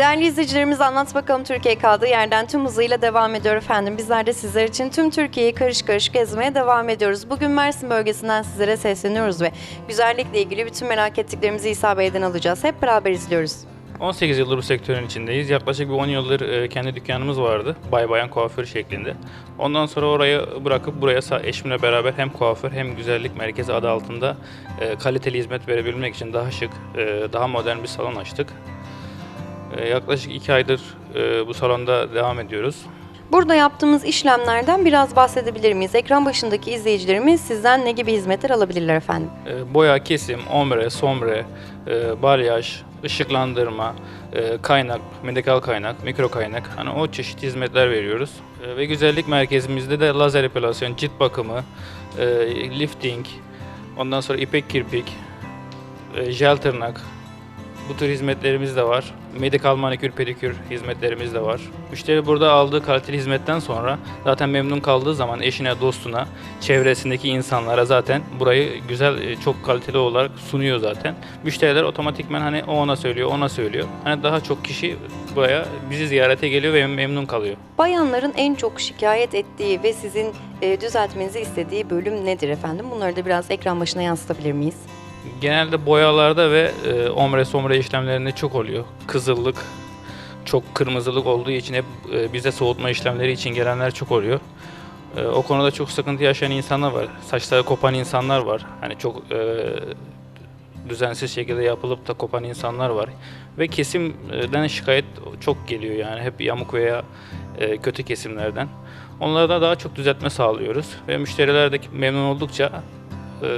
Değerli izleyicilerimiz Anlat Bakalım Türkiye kaldığı yerden tüm hızıyla devam ediyor efendim. Bizler de sizler için tüm Türkiye'yi karış karış gezmeye devam ediyoruz. Bugün Mersin bölgesinden sizlere sesleniyoruz ve güzellikle ilgili bütün merak ettiklerimizi İsa Bey'den alacağız. Hep beraber izliyoruz. 18 yıldır bu sektörün içindeyiz. Yaklaşık bir 10 yıldır e, kendi dükkanımız vardı. Bay bayan kuaför şeklinde. Ondan sonra orayı bırakıp buraya eşimle beraber hem kuaför hem güzellik merkezi adı altında e, kaliteli hizmet verebilmek için daha şık, e, daha modern bir salon açtık. E, Yaklaşık 2 aydır e, bu salonda devam ediyoruz. Burada yaptığımız işlemlerden biraz bahsedebilir miyiz? Ekran başındaki izleyicilerimiz sizden ne gibi hizmetler alabilirler efendim? E, Boya, kesim, ombre, sombre, e, balyaj, ışıklandırma, kaynak, medikal kaynak, mikro kaynak hani o çeşit hizmetler veriyoruz. Ve güzellik merkezimizde de lazer epilasyon, cilt bakımı, lifting, ondan sonra ipek kirpik, jel tırnak, bu tür hizmetlerimiz de var. Medikal manikür pedikür hizmetlerimiz de var. Müşteri burada aldığı kaliteli hizmetten sonra zaten memnun kaldığı zaman eşine, dostuna, çevresindeki insanlara zaten burayı güzel, e, çok kaliteli olarak sunuyor zaten. Müşteriler otomatikmen hani o ona söylüyor, ona söylüyor. Hani daha çok kişi buraya bizi ziyarete geliyor ve memnun kalıyor. Bayanların en çok şikayet ettiği ve sizin e, düzeltmenizi istediği bölüm nedir efendim? Bunları da biraz ekran başına yansıtabilir miyiz? Genelde boyalarda ve e, omre somre işlemlerinde çok oluyor. Kızıllık, çok kırmızılık olduğu için hep e, bize soğutma işlemleri için gelenler çok oluyor. E, o konuda çok sıkıntı yaşayan insanlar var. Saçları kopan insanlar var. Hani çok e, düzensiz şekilde yapılıp da kopan insanlar var. Ve kesimden şikayet çok geliyor yani hep yamuk veya e, kötü kesimlerden. Onlara da daha çok düzeltme sağlıyoruz ve müşteriler de memnun oldukça e,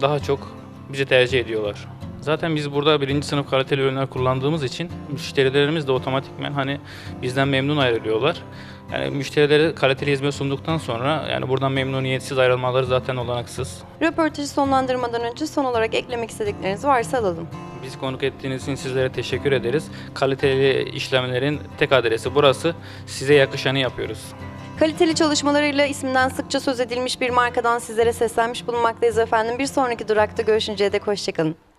daha çok bizi tercih ediyorlar. Zaten biz burada birinci sınıf kaliteli ürünler kullandığımız için müşterilerimiz de otomatikmen hani bizden memnun ayrılıyorlar. Yani müşterilere kaliteli hizmet sunduktan sonra yani buradan memnuniyetsiz ayrılmaları zaten olanaksız. Röportajı sonlandırmadan önce son olarak eklemek istedikleriniz varsa alalım. Biz konuk ettiğiniz için sizlere teşekkür ederiz. Kaliteli işlemlerin tek adresi burası. Size yakışanı yapıyoruz. Kaliteli çalışmalarıyla isminden sıkça söz edilmiş bir markadan sizlere seslenmiş bulunmaktayız efendim. Bir sonraki durakta görüşünceye dek hoşçakalın.